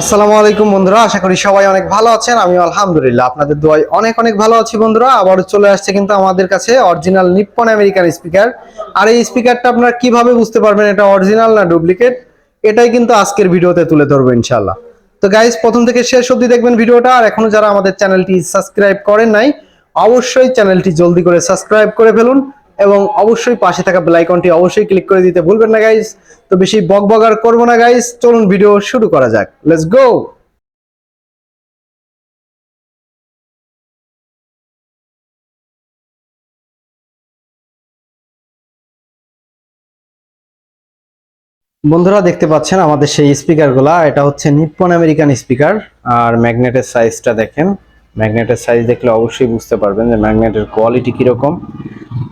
আসসালামু আলাইকুম বন্ধুরা, আশা করি সবাই অনেক ভালো আছেন। আমি আলহামদুলিল্লাহ, আপনাদের দোয়াই অনেক অনেক ভালো আছি বন্ধুরা। আবার চলে আসছে কিন্তু আমাদের কাছে অরিজিনাল নিপ্পন আমেরিকান স্পিকার আর এই স্পিকারটা আপনারা কীভাবে বুঝতে পারবেন এটা অরিজিনাল না ডুপ্লিকেট এটাই কিন্তু আজকের ভিডিওতে তুলে ধরবো ইনশাল্লাহ তো গাইজ প্রথম থেকে শেষ অবধি দেখবেন ভিডিওটা, আর এখনও যারা আমাদের চ্যানেলটি সাবস্ক্রাইব করেন নাই, অবশ্যই চ্যানেলটি জলদি করে সাবস্ক্রাইব করে ফেলুন। এবং অবশ্যই পাশে থাকা বেল আইকনটি অবশ্যই ক্লিক করে দিতে ভুলবেন না গাইজ তো বেশি বকবগার করব না গাইজ চলুন ভিডিও শুরু করা যাক। লেটস গো বন্ধুরা, দেখতে পাচ্ছেন আমাদের সেই স্পিকারগুলা এটা হচ্ছে নিপ্পন আমেরিকান স্পিকার আর ম্যাগনেটের সাইজটা দেখেন। ম্যাগনেটের সাইজ দেখলে অবশ্যই বুঝতে পারবেন যে ম্যাগনেটের কোয়ালিটি কীরকম।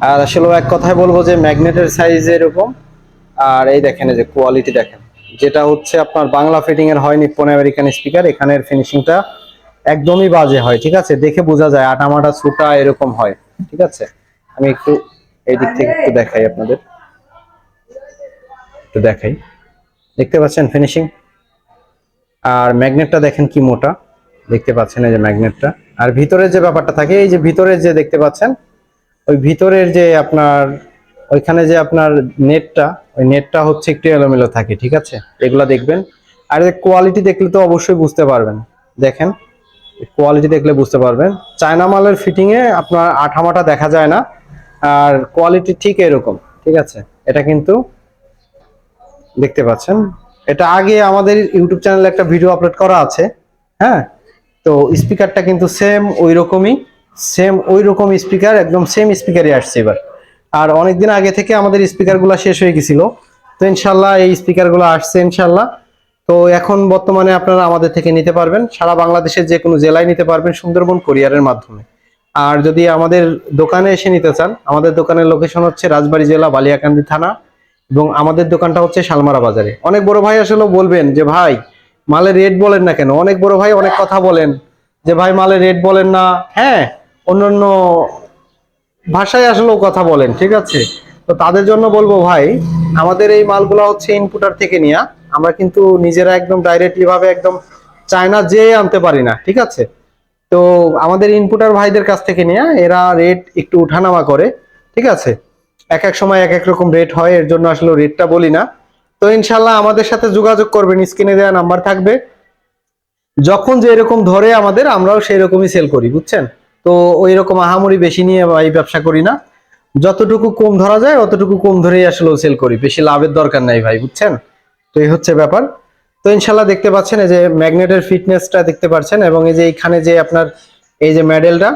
আর আসলে এক কথায় বলব যে ম্যাগনেটের সাইজ এরকম। আর এই দেখেন, এই যে কোয়ালিটি দেখেন। যেটা হচ্ছে আপনার বাংলা ফিটিং এর হয় নিপ্পন আমেরিকান স্পিকার এখানের ফিনিশিংটা একদমই বাজে হয়, ঠিক আছে? দেখে বোঝা যায়, আটামাটা সুটা এরকম হয়, ঠিক আছে? আমি একটু এই দিক থেকে একটু দেখাই আপনাদের। একটু দেখাই। দেখতে পাচ্ছেন ফিনিশিং আর ম্যাগনেটটা দেখেন কি মোটা। দেখতে পাচ্ছেন এই যে ম্যাগনেটটা। আর ভিতরের যে ব্যাপারটা থাকে, এই যে ভিতরের যে দেখতে পাচ্ছেন ওই ভিতরের যে আপনার, ওইখানে যে আপনার নেটটা, ওই নেটটা হচ্ছে একটু এলোমেলো থাকে, ঠিক আছে? এগুলা দেখবেন। আর কোয়ালিটি দেখলে তো অবশ্যই বুঝতে পারবেন। দেখেন কোয়ালিটি দেখলে বুঝতে পারবেন। চায়না মালের ফিটিং এ আপনার আঠামাটা দেখা যায় না। আর কোয়ালিটি ঠিক এরকম, ঠিক আছে? এটা কিন্তু দেখতে পাচ্ছেন। এটা আগে আমাদের ইউটিউব চ্যানেলে একটা ভিডিও আপলোড করা আছে হ্যাঁ? তো স্পিকারটা কিন্তু সেম ওই রকমই সেম ওই রকম স্পিকার একদম সেম স্পিকারই আসছে এবার। আর অনেকদিন আগে থেকে আমাদের স্পিকারগুলো শেষ হয়ে গেছিল। তো ইনশাল্লাহ এই স্পিকারগুলো আসছে ইনশাল্লাহ। তো এখন বর্তমানে আপনারা আমাদের থেকে নিতে পারবেন। সারা বাংলাদেশের যে কোনো জেলায় নিতে পারবেন সুন্দরবন কোরিয়ারের মাধ্যমে। আর যদি আমাদের দোকানে এসে নিতে চান, আমাদের দোকানের লোকেশন হচ্ছে রাজবাড়ী জেলা বালিয়াকান্দি থানা এবং আমাদের দোকানটা হচ্ছে শালমারা বাজারে। অনেক বড় ভাই আসলে বলবেন যে, ভাই, মালের রেট বলেন না কেন? অনেক বড় ভাই অনেক কথা বলেন যে, ভাই, মালের রেট বলেন না। হ্যাঁ অন্যান্য ভাষায় আসলেও কথা বলেন, ঠিক আছে? তো তাদের জন্য বলব, ভাই, আমাদের এই মালগুলো হচ্ছে ইনপুটার থেকে নিয়া। আমরা কিন্তু নিজেরা একদম ডাইরেক্টলি ভাবে একদম চায়না যে আনতে পারি না, ঠিক আছে? তো আমাদের ইনপুটার ভাইদের কাছ থেকে নিয়ে এরা রেট একটু উঠানামা করে, ঠিক আছে? এক এক সময় এক এক রকম রেট হয়, এর জন্য আসলে রেটটা বলি না। তো ইনশাল্লাহ আমাদের সাথে যোগাযোগ করবেন, স্ক্রিনে দেওয়া নাম্বার থাকবে। যখন যে এরকম ধরে আমাদের, আমরাও সেই রকমই সেল করি, বুঝছেন? তো ওই রকম আহামরি বেশি নিয়ে এই ব্যবসা করি না। যতটুকু কম ধরা যায়, অতটুকু কম ধরেই আসলে সেল করি। বেশি লাভের দরকার নাই ভাই, বুঝছেন? তো এই হচ্ছে ব্যাপার। তো ইনশাল্লাহ দেখতে পাচ্ছেন, এই যে ম্যাগনেটের ফিটনেসটা দেখতে পাচ্ছেন এবং এই যে এখানে যে আপনার এই যে মেডেলটা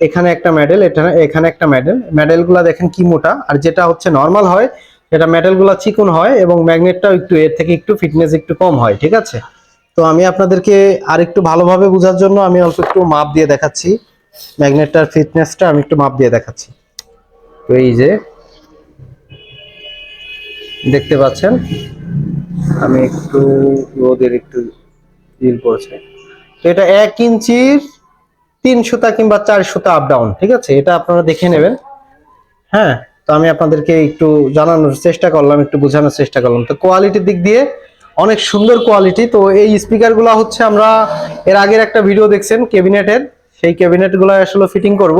এখানে একটা মেডেল এটা এখানে একটা মেডেল মেডেলগুলো দেখেন কি মোটা, আর যেটা হচ্ছে নর্মাল হয়, সেটা মেডেলগুলো চিকন হয় এবং ম্যাগনেটটাও একটু এর থেকে একটু ফিটনেস একটু কম হয়, ঠিক আছে? তো আমি আপনাদেরকে আর একটু ভালোভাবে বোঝার জন্য আমি অল্প একটু মাপ দিয়ে দেখাচ্ছি। ম্যাগনেটটার ফিটনেসটা আমি একটু মাপ দিয়ে দেখাচ্ছি। তো এই যে, দেখতে পাচ্ছেন? আমি একটু রোদের একটু ইল পড়ছে তো এটা এক ইঞ্চির তিন সুতা কিংবা চার সুতা আপ ডাউন ঠিক আছে? এটা আপনারা দেখে নেবেন। হ্যাঁ তো আমি আপনাদেরকে একটু জানানোর চেষ্টা করলাম, একটু বোঝানোর চেষ্টা করলাম। তো কোয়ালিটির দিক দিয়ে অনেক সুন্দর কোয়ালিটি তো এই স্পিকারগুলো হচ্ছে আমরা এর আগের একটা ভিডিও দেখছেন ক্যাবিনেটের সেই ক্যাবিনেটগুলো আসলে ফিটিং করব।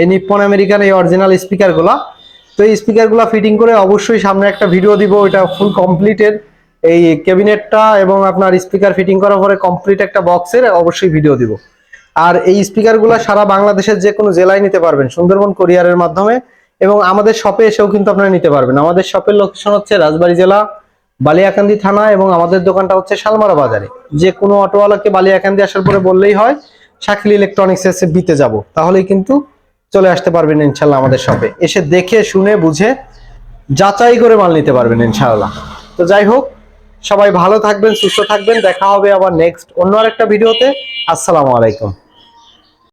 এই নিপ্পন আমেরিকান এই অরিজিনাল স্পিকারগুলা তো এই স্পিকারগুলো ফিটিং করে অবশ্যই সামনে একটা ভিডিও দিব, এটা ফুল কমপ্লিটেড এই ক্যাবিনেটটা এবং আপনার স্পিকার ফিটিং করার পরে কমপ্লিট একটা বক্সের অবশ্যই ভিডিও দিব। আর এই স্পিকারগুলো সারা বাংলাদেশের যে কোনো জেলায় নিতে পারবেন, সুন্দরবন কোরিয়ারের মাধ্যমে। এবং আমাদের শপে এসেও কিন্তু আপনারা নিতে পারবেন। আমাদের শপের লোকেশন হচ্ছে রাজবাড়ী জেলা, বালিয়াকান্দি থানা এবং আমাদের দোকানটা হচ্ছে শালমারা বাজারে। যে কোনো অটোওয়ালাকে বালিয়াকান্দি আসার পরে বললেই হয়। শাকিল ইলেকট্রনিক্স এসে বিতে যাব। তাহলেই কিন্তু চলে আসতে পারবেন ইনশাল্লাহ আমাদের শপে এসে দেখে, শুনে, বুঝে, যাচাই করে মাল নিতে পারবেন ইনশাআল্লাহ তো যাই হোক, সবাই ভালো থাকবেন, সুস্থ থাকবেন। দেখা হবে আবার নেক্সট অন্য আরেকটা ভিডিওতে আসসালামু আলাইকুম।